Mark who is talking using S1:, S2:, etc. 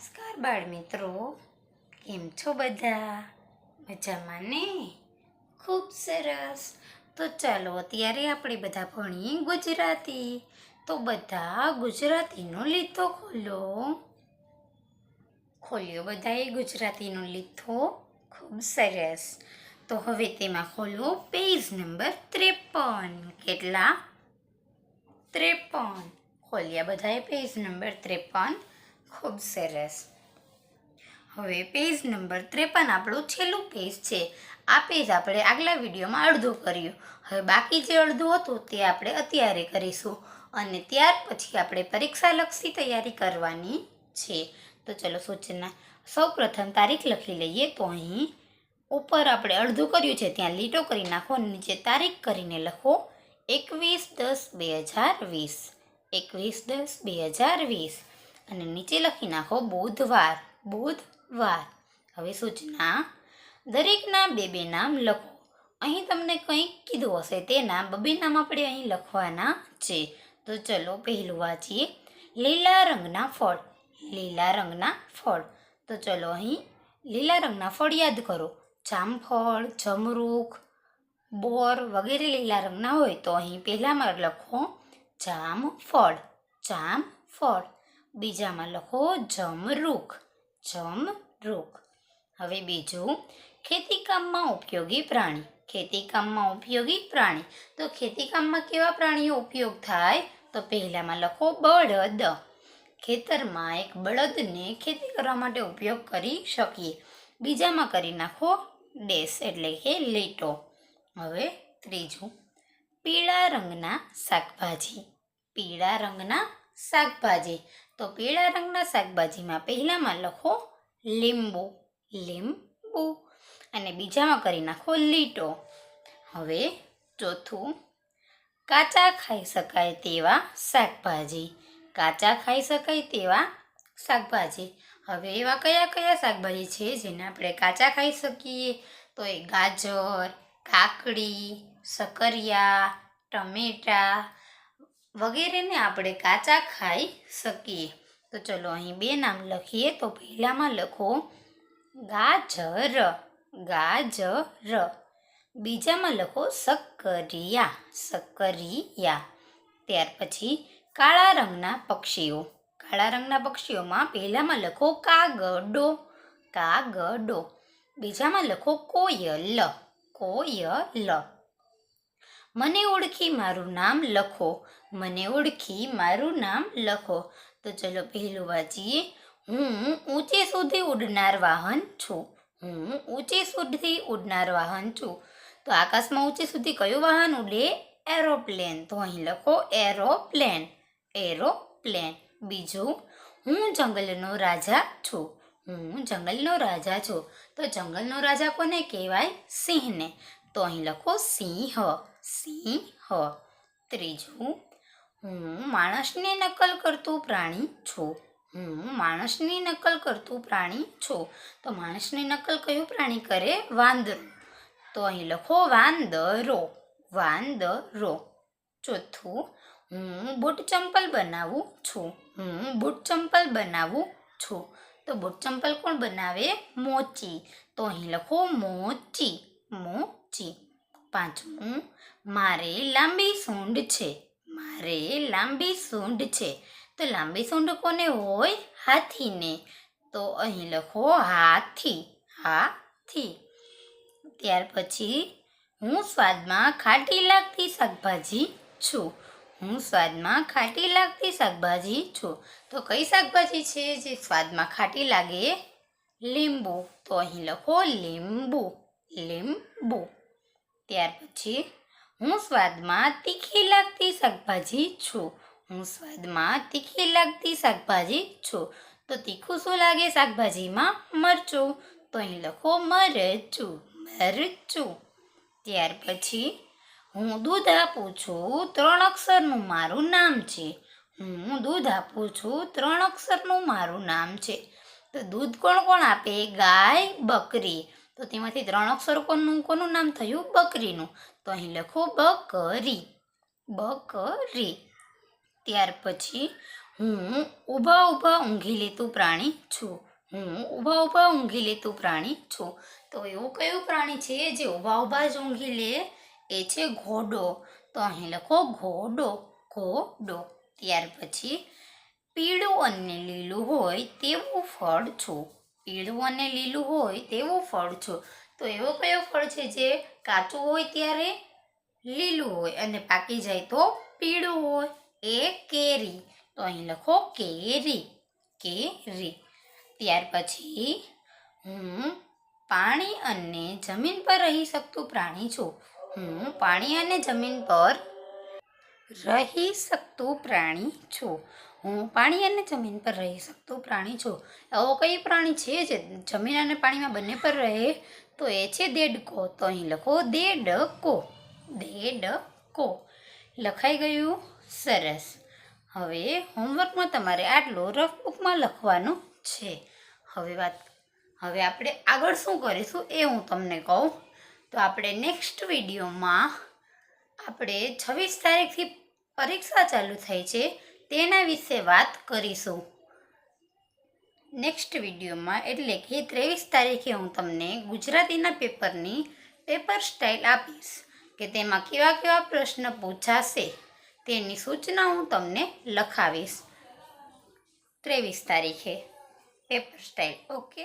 S1: નમસ્કાર બાળ મિત્રો કેમ છો બધા? મજામાં ને? ખૂબ સરસ. તો ચાલો અત્યારે આપણે બધા ભણીએ ગુજરાતી. તો બધા ગુજરાતીનો લીધો ખોલો. ખોલ્યો બધાએ ગુજરાતીનો લીધો? ખૂબ સરસ. તો હવે તેમાં ખોલો પેજ નંબર ત્રેપન. કેટલા? ત્રેપન. ખોલ્યા બધાએ પેજ નંબર ત્રેપન. ખૂબ સરસ. હવે પેજ નંબર ત્રેપન, આપણું છેલ્લું પેજ છે. આ પેજ આપણે આગલા વિડીયોમાં અડધો કર્યું. હવે બાકી જે અડધું હતું તે આપણે અત્યારે કરીશું. અને ત્યાર પછી આપણે પરીક્ષાલક્ષી તૈયારી કરવાની છે. તો ચલો સૂચના. સૌપ્રથમ તારીખ લખી લઈએ તો અહીં ઉપર આપણે અડધું કર્યું છે. ત્યાં લીટો કરી નાખો નીચે તારીખ કરીને લખો એકવીસ દસ બે હજાર વીસ. એકવીસ દસ બે હજાર વીસ. અને નીચે લખી નાખો બુધવાર બુધવાર. હવે સૂચના, દરેકના બે બે નામ લખો. અહીં તમને કંઈક કીધું હશે તે નામ બબે નામ આપણે અહીં લખવાના છે. તો ચલો પહેલું વાંચીએ. લીલા રંગના ફળ, લીલા રંગના ફળ. તો ચલો અહીં લીલા રંગના ફળ યાદ કરો. જામફળ, જમરૂખ, બોર વગેરે લીલા રંગના હોય તો અહીં પહેલામાં લખો જામફળ જામફળ. બીજામાં લખો જમરૂખ જમરૂખ. હવે બીજું, ખેતીકામમાં ઉપયોગી પ્રાણી. ખેતીકામમાં ઉપયોગી પ્રાણી. તો ખેતીકામમાં કેવા પ્રાણીઓ ઉપયોગ થાય? તો પહેલામાં લખો બળદ. ખેતરમાં એક બળદને ખેતી કરવા માટે ઉપયોગ કરી શકીએ. બીજામાં કરી નાખો ડેસ, એટલે કે લીટો. હવે ત્રીજું, પીળા રંગના શાકભાજી. પીળા રંગના શાકભાજી. તો પીળા રંગના શાકભાજીમાં પહેલામાં લખો લીંબુ. લીંબુ. અને બીજામાં કરી નાખો લીટો. હવે ચોથું, કાચા ખાઈ શકાય તેવા શાકભાજી. કાચા ખાઈ શકાય તેવા શાકભાજી. હવે એવા કયા કયા શાકભાજી છે જેને આપણે કાચા ખાઈ શકીએ? તો એ ગાજર, કાકડી, સકરિયા, ટમેટા વગેરેને આપણે કાચા ખાઈ શકીએ. તો ચલો અહીં બે નામ લખીએ. તો પહેલામાં લખો, ગાજર ગાજર. બીજામાં લખો, સક્કરિયા સક્કરિયા. ત્યાર પછી કાળા રંગના પક્ષીઓ. કાળા રંગના પક્ષીઓમાં પહેલામાં લખો કાગડો કાગડો. બીજામાં લખો કોયલ કોયલ. મને ઓળખી મારું નામ લખો. મને ઓળખી મારું નામ લખો. તો ચલો પહેલું વાંચીએ. હું ઊંચે સુધી ઉડનાર વાહન છું. હું ઊંચે સુધી ઉડનાર વાહન છું. તો આકાશમાં ઊંચે સુધી કયું વાહન ઉડે? એરોપ્લેન. તો અહીં લખો એરોપ્લેન. એરોપ્લેન. બીજું, હું જંગલનો રાજા છું. હું જંગલનો રાજા છું. તો જંગલનો રાજા કોને કહેવાય? સિંહને. તો અહીં લખો સિંહ. સિંહ ત્રીજું, હું માણસની નકલ કરતું પ્રાણી છું. હું માણસની નકલ કરતું પ્રાણી છું. તો માણસની નકલ કયું પ્રાણી કરે? વાંદરો. તો અહીં લખો વાંદરો વાંદરો. ચોથું, હું બૂટ ચંપલ બનાવું છું. હું બૂટ ચંપલ બનાવું છું. તો બૂટ ચંપલ કોણ બનાવે? મોચી. તો અહીં લખો મોચી મોચી. પાંચમું, મારે લાંબી સૂંઢ છે. મારે લાંબી સૂંઢ છે. તો લાંબી સૂંઢ કોને હોય? હાથીને. તો અહીં લખો હાથી. હાથી. ત્યાર પછી હું સ્વાદમાં ખાટી લાગતી શાકભાજી છું. હું સ્વાદમાં ખાટી લાગતી શાકભાજી છું. તો કઈ શાકભાજી છે જે સ્વાદમાં ખાટી લાગે? લીંબુ. તો અહીં લખો લીંબુ. લીંબુ. ત્યાર પછી હું સ્વાદમાં તીખી લાગતી શાકભાજી છું. હું સ્વાદમાં તીખી લાગતી શાકભાજી છું. તો તીખું શું લાગે શાકભાજીમાં? મરચું. તો અહીં લખો મરચું મરચું. ત્યાર પછી હું દૂધ આપું છું ત્રણ અક્ષરનું મારું નામ છે. હું દૂધ આપું છું ત્રણ અક્ષરનું મારું નામ છે. તો દૂધ કોણ કોણ આપે? ગાય, બકરી. તો તેમાંથી ત્રણ અક્ષર કોનું કોનું નામ થયું? બકરીનું. તો અહીં લખો બકરી. બકરી. ત્યાર પછી હું ઊભા ઊભા ઊંઘી લેતું પ્રાણી છું. હું ઊભા ઊભા ઊંઘી લેતું પ્રાણી છું. તો એવું કયું પ્રાણી છે જે ઊભા ઊભા જ ઊંઘી લે? એ છે ઘોડો. તો અહીં લખો ઘોડો ઘોડો. ત્યાર પછી પીળું અને લીલું હોય તેવું ફળ છું. પીળું અને લીલું હોય તેવું ફળ છો. તો એવો કયો ફળ છે જે કાચું હોય ત્યારે લીલું હોય અને પાકી જાય તો પીળું હોય? એ કેરી. તો અહીં લખો કેરી. કેરી. ત્યાર પછી હું પાણી અને જમીન પર રહી શકતું પ્રાણી છું. હું પાણી અને જમીન પર રહી શકતું પ્રાણી છું. હું પાણી અને જમીન પર રહી શકતું પ્રાણી છું. એવો કઈ પ્રાણી છે જે જમીન અને પાણીમાં બંને પર રહે? તો એ છે દેડકો. તો અહીં લખો દેડકો. દેડકો. લખાઈ ગયું સરસ. હવે હોમવર્કમાં તમારે આટલું રફ બુકમાં લખવાનું છે. હવે વાત, હવે આપણે આગળ શું કરીશું એ હું તમને કહું. તો આપણે નેક્સ્ટ વિડીયોમાં આપણે છવ્વીસ તારીખથી પરીક્ષા ચાલુ થઈ છે. તેના વિશે વાત કરીશું. નેક્સ્ટ વિડીયોમાં, એટલે કે ત્રેવીસ તારીખે હું તમને ગુજરાતીના પેપરની પેપર સ્ટાઇલ આપીશ કે તેમાં કેવા કેવા પ્રશ્ન પૂછાશે તેની સૂચના હું તમને લખાવીશ. ત્રેવીસ તારીખે, પેપર સ્ટાઇલ, ઓકે?